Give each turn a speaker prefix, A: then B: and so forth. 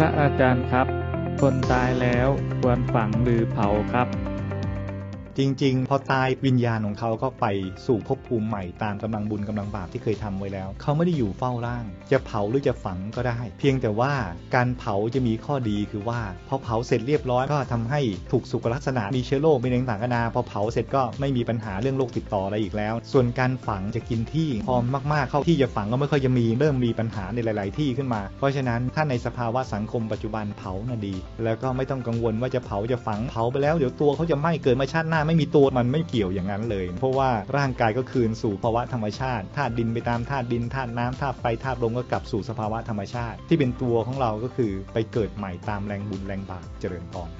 A: ระอาจารย์ครับ คนตายแล้วควรฝังหรือเผาครับ
B: จริง ๆ พอตายวิญญาณของเขาก็ไปสู่ภพภูมิใหม่ตามกำลังบุญกำลังบาปที่เคยทำไว้แล้ว เขาไม่ได้อยู่เฝ้าร่าง จะเผาหรือจะฝังก็ได้ เพียงแต่ว่าการเผาจะมีข้อดีคือว่าพอเผาเสร็จเรียบร้อยก็ทำให้ถูกสุขลักษณะมีเชื้อโรคมีต่างๆกันานาพอเผาเสร็จก็ไม่มีปัญหาเรื่องโรคติดต่ออะไรอีกแล้ว ส่วนการฝังจะกินที่พอมากๆเข้าที่จะฝังก็ไม่ค่อยจะมีเริ่มมีปัญหาในหลาย ๆ ที่ขึ้นมา เพราะฉะนั้นถ้าในสภาวะสังคมปัจจุบันเผาน่ะดี แล้วก็ไม่ต้องกังวลว่าจะเผาจะฝังเผาไปแล้วเดี๋ยวตัวเขาจะไหม้เกิดมาชาติหน้าไม่มีตัวมันไม่เกี่ยวอย่างนั้นเลย เพราะว่าร่างกายก็คืนสู่ภาวะธรรมชาติธาตุดินไปตามธาตุดินธาตุน้ำธาตุไฟธาตุลมก็กลับสู่สภาวะธรรมชาติ ที่เป็นตัวของเราก็คือไปเกิดใหม่ตามแรงบุญแรงบาปเจริญพร